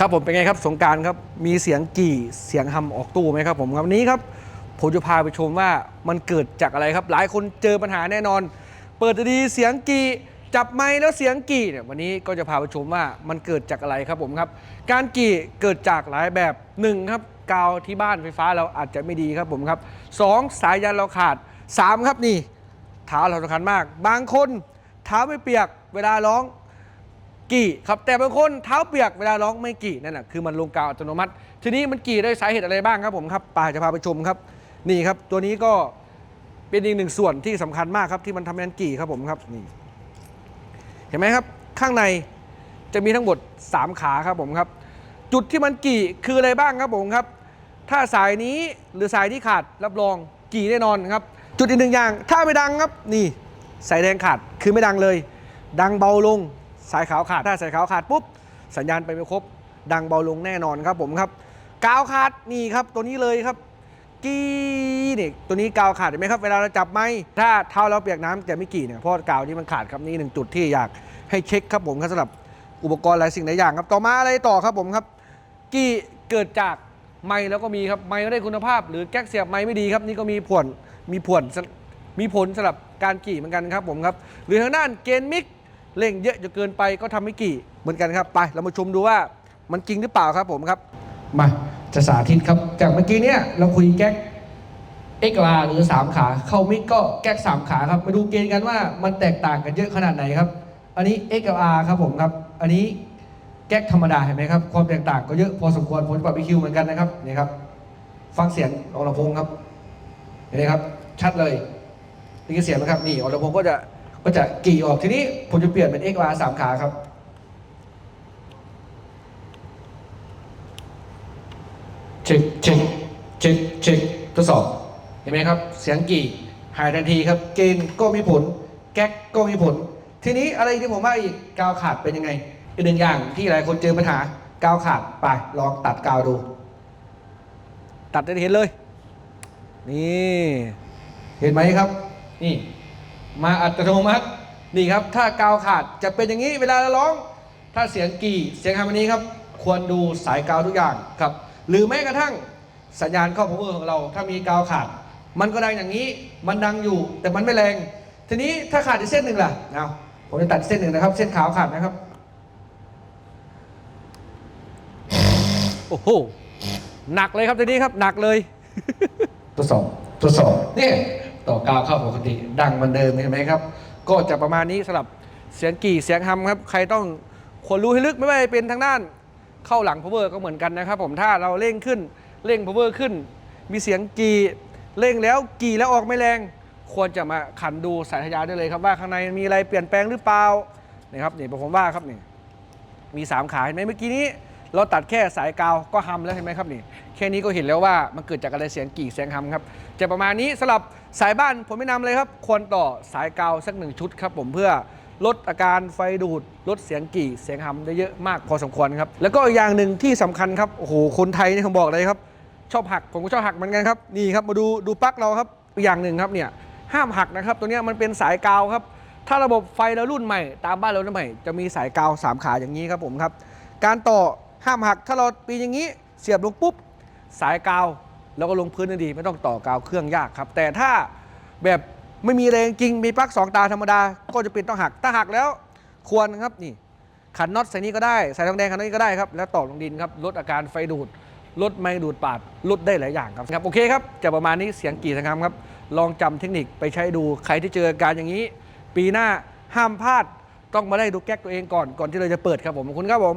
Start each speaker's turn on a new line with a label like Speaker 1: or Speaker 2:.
Speaker 1: ครับผมเป็นไงครับสงการครับมีเสียงกี่เสียงฮัมออกตู้ไหมครับผมครับวันนี้ครับผมจะพาไปชมว่ามันเกิดจากอะไรครับ หลายคนเจอปัญหาแน่นอน เปิดดีเสียงกี่จับไม้แล้วเสียงกี่เนี่ยวันนี้ก็จะพาไปชมว่ามันเกิดจากอะไรครับผมครับ การกี่เกิดจากหลายแบบหนึ่งครับกาวที่บ้านไฟฟ้าเราอาจจะไม่ดีครับผมครับสองสายยางเราขาดสามครับนี่เท้าเราสำคัญมาก บางคนเท้าไม่เปียกเวลาร้อง กี่ครับแต่บางคนเท้าเปียกเวลาร้องไม่กี่นั่นแหะคือมันลงกาวอัตโนมัติ ทีนี้มันกี่ด้วยสาเหตุอะไรบ้างครับผมครับป่าจะพาไปชมครับ นี่ครับ ตัวนี้ก็เป็นอีกหนึ่งส่วนที่สำคัญมากครับที่มันทำให้มันกี่ครับผมครับนี่เห็นไหมครับ ข้างในจะมีทั้งหมด 3 ขาครับผมครับ จุดที่มันกี่คืออะไรบ้างครับผมครับ ถ้าสายนี้หรือสายที่ขาดรับรองกี่แน่นอนครับ จุดอีกหนึ่งอย่าง ถ้าไม่ดังครับนี่สายแดงขาดคือไม่ดังเลย ดังเบาลง สายขาวขาด ถ้าสายขาวขาดปุ๊บ สัญญาณไปไม่ครบ ดังเบาลงแน่นอนครับผมครับ กาวขาดนี่ครับตัวนี้เลยครับกี้นี่ตัวนี้กาวขาดเห็นไหมครับ เวลาเราจับไม้ถ้าเท้าเราเปียกน้ำจะไม่กี่เนี่ยเพราะกาวนี้มันขาดครับนี่หนึ่งจุดที่อยากให้เช็คครับผมครับสำหรับอุปกรณ์หลายสิ่งหลายอย่างครับ ต่อมาอะไรต่อครับผมครับ กี้เกิดจากไม้แล้วก็มีครับไม้ไม่ได้คุณภาพ หรือแก๊กเสียบไม้ไม่ดีครับนี่ก็มีผลมีผลมีผลสำหรับการกี่เหมือนกันครับผมครับ หรือทางด้านเกณฑ์มิก เร่งเยอะจนเกินไปก็ทำให้กี่เหมือนกันครับไป เรามาชมดูว่ามันจริงหรือเปล่าครับผมครับ มาจะสาธิตครับ จากเมื่อกี้เนี่ยเราคุยแก๊กเอกลาหรือ 3 ขา เข้ามิกก็แก๊ก 3 ขาครับ มาดูเกณฑ์กันว่ามันแตกต่างกันเยอะขนาดไหนครับ อันนี้ XLR ครับผมครับ อันนี้แก๊กธรรมดาเห็นไหมครับ ความแตกต่างก็เยอะพอสมควรผมจะปรับไปคิวเหมือนกันนะครับนี่ครับ ฟังเสียงออกลำโพงครับเห็นไหมครับ ชัดเลยนี่คือเสียงนะครับนี่ออกลำโพงก็จะ ก็จะกี่ออกทีนี้ผมจะเปลี่ยนเป็น XLR 3ขาครับ เช็คเช็คเช็คเช็คทดสอบ เห็นไหมครับ เสียงกี่หายทันทีครับ เกณฑ์ก็มีผล แก๊กก็มีผล ทีนี้อะไรที่ผมว่าอีกกาวขาดเป็นยังไงอีกหนึ่งอย่างที่หลายคนเจอปัญหากาวขาดไปลองตัดกาวดู ตัดได้เห็นเลย นี่ เห็นไหมครับ นี่ มาอัตโนมัตินี่ครับ ถ้ากาวขาดจะเป็นอย่างนี้เวลาเราร้อง ถ้าเสียงกี่เสียงฮาร์โมนีครับ ควรดูสายกาวทุกอย่างครับ หรือแม้กระทั่งสัญญาณเข้า power ของเรา ถ้ามีกาวขาด มันก็ดังอย่างนี้มันดังอยู่ แต่มันไม่แรง ทีนี้ถ้าขาดอีกเส้นหนึ่งล่ะเอาผมจะตัดเส้นหนึ่งนะครับ เส้นขาวขาดนะครับโอ้โหหนักเลยครับทีนี้ครับหนักเลยทดสอบทดสอบเนี่ย ต่อกาวเข้าปกติ ดังเหมือนเดิมเห็นไหมครับ ก็จะประมาณนี้สำหรับเสียงกี่เสียงฮัมครับ ใครต้องควรรู้ให้ลึกไม่ว่าจะเป็นทางด้านเข้าหลัง power ก็เหมือนกันนะครับ ผมถ้าเราเร่งขึ้นเร่ง power ขึ้น มีเสียงกี่เร่งแล้วกี่แล้วออกไม่แรง ควรจะมาขันดูสายทะยานได้เลยครับว่าข้างในมีอะไรเปลี่ยนแปลงหรือเปล่านี่ครับนี่ผมว่าครับนี่มี 3 ขาเห็นไหมเมื่อกี้นี้ เราตัดแค่สายกาวก็ฮัมแล้วเห็นไหมครับนี่แค่นี้ก็เห็นแล้วว่ามันเกิดจากอะไรเสียงกี่เสียงฮัมครับจะประมาณนี้สำหรับสายบ้านผมไม่นำเลยครับควรต่อสายกาวสักหนึ่งชุดครับผมเพื่อลดอาการไฟดูด ลดเสียงกี่เสียงฮัมได้เยอะมากพอสมควรครับ แล้วก็อีกอย่างหนึ่งที่สำคัญครับโอ้โหคนไทยนี่ผมบอกเลยครับ ชอบหักผมก็ชอบหักเหมือนกันครับนี่ครับมาดูดูปลั๊กเราครับอย่างหนึ่งครับเนี่ยห้ามหักนะครับ ตัวนี้มันเป็นสายกาวครับ ถ้าระบบไฟเรารุ่นใหม่ ตามบ้านเรารุ่นใหม่ จะมีสายกาวสามขาอย่างนี้ครับผมครับ การต่อ ห้ามหักถ้าเราปีนอย่างนี้ เสียบลงปุ๊บ สายกาวแล้วก็ลงพื้นทันทีไม่ต้องต่อกาวเครื่องยากครับ แต่ถ้าแบบไม่มีแรงจริงมีปลั๊กสองตาธรรมดา ก็จะเป็นต้องหักถ้าหักแล้ว ควรครับนี่ ขันน็อตใส่นี้ก็ได้ใส่ทองแดงขันนี้ก็ได้ครับแล้วต่อลงดินครับลดอาการไฟดูดลดไม่ดูดปาดลดได้หลายอย่างครับครับโอเคครับจะประมาณนี้เสียงกี่สังคำครับ ลองจำเทคนิคไปใช้ดูใครที่เจออาการอย่างนี้ ปีหน้าห้ามพลาดต้องมาได้ดูแก๊กตัวเองก่อนก่อนที่เราจะเปิดครับผมขอบคุณครับผม